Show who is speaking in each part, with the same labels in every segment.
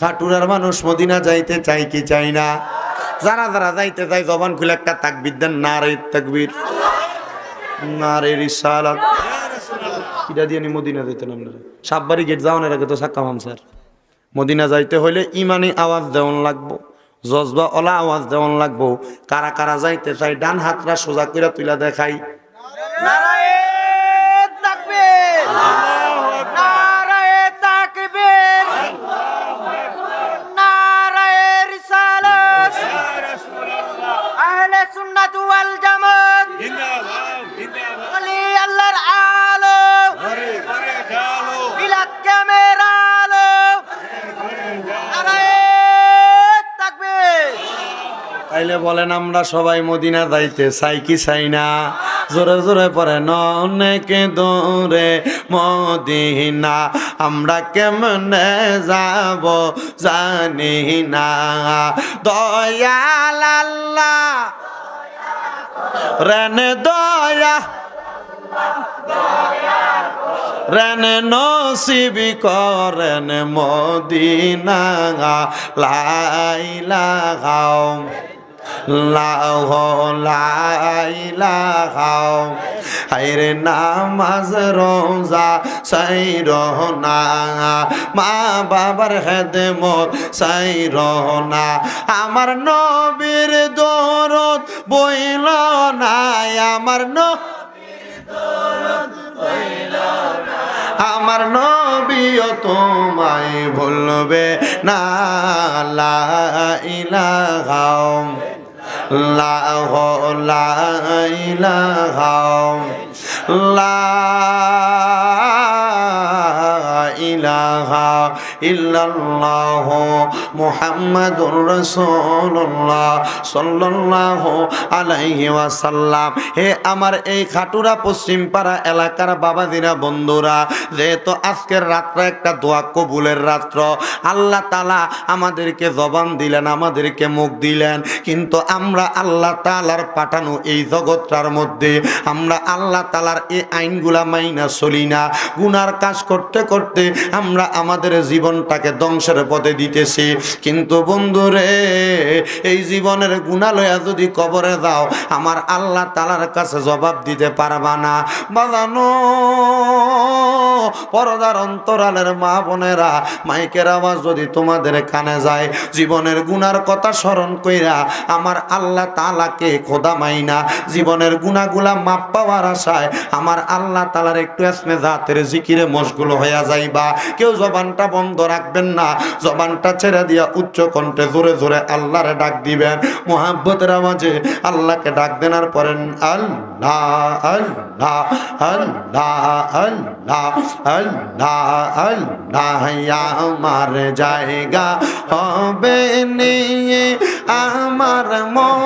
Speaker 1: খাটুরার মানুষ মদিনা যাইতে চাই কি চাই না? যারা যারা যাইতে চাই জবান খুলে একটা তাকবির দেন না রে তাকবির। না রে রিসালাত দিয়ে নি মদিনা যাইতেন আপনারা। সাববাড়ি গেট যাওয়ার আগে তো সাক্কাম স্যার। মদিনা যাইতে হইলে ইমানি আওয়াজ দেওয়ান লাগবো, জজবা ওলা আওয়াজ দেওয়ান লাগবো। কারা কারা যাইতে চাই ডান হাতরা সোজা করে তুলা দেখাই।
Speaker 2: সুন্নাত ওয়াল জামাত। ওলি আল্লাহর আলো। বিলাত ক্যামেরা আলো নারায়ে তাকবীর।
Speaker 1: তাইলে বলেন আমরা সবাই মদিনা যাইতে চাই কি চাই না? জোরে জোরে পরে ননেকে দূরে মদিনা। আমরা কেমনে যাব জানি না। দয়াল আল্লাহ রেনে দয়া রেন নসিবি করেন মদিনা লাইলা গাও গাও হাইরে নামাজ রোজা সাই রহনা। মা বাবার হেদমত সাই রহনা। আমার নবীর দরদ বইল নাই, আমার নবীর আমার নবীও তোমায় ভুলবে না লা ইলাহা লাহ লা ইলাহা লা ইল্লাল্লাহ মুহাম্মাদুর রাসূলুল্লাহ সাল্লাল্লাহু আলাইহি ওয়াসাল্লাম। হে আমার এই খাটুরা পশ্চিম পাড়া এলাকার বাবাদিরা বন্ধুরা, যেহেতু আজকের রাত্র একটা দোয়া কবুলের রাত্র, আল্লাহ তালা আমাদেরকে জবান দিলেন, আমাদেরকে মুখ দিলেন, কিন্তু আমরা আল্লাহ তালার পাঠানো এই জগৎটার মধ্যে, আমরা আল্লাহ তালার এই আইনগুলা মাইনা চলি না। গুনার কাজ করতে করতে আমরা আমাদের জীবনটাকে ধ্বংসের পথে দিতেছে। কিন্তু বন্ধুরে, এই জীবনের গুণালয়া যদি কবরে দাও আমার আল্লাহ তালার কাছে জবাব দিতে পারবা না। বাজানো। পরদার অন্তরালের মা বোনেরা, মাইকের আওয়াজ যদি তোমাদের কানে যায়, জীবনের গুনার কথা স্মরণ কইরা আমার আল্লাহ তালাকে খোদা মাইনা, জীবনের গুণাগুলা মাপ পাওয়ার আশায় আমার আল্লাহ তালার একটু এসমে জাতের জিকিরে মশগুল হইয়া যাইবা। কেউ জবানটা বন্ধ রাখবেন না, জবানটা ছেড়ে দিয়া উচ্চ কণ্ঠে জোরে জোরে আল্লাহরে ডাক দিবেন। মোহাব্বতের আওয়াজে আল্লাহকে ডাক দেনার পরেন, আল্লাহ আল্লাহ আল্লাহ আল্লাহ আল্লাহ আল্লাহ আমার জায়গা হবে নিয়ে আমার মোরা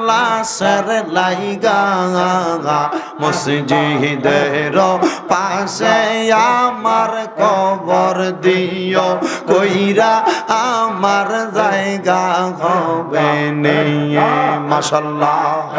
Speaker 1: লাশের লাইগা মসজিদের পাশে আমার কবর দিও কইরা আমার জায়গা হবে নেই মাসাল্লাহ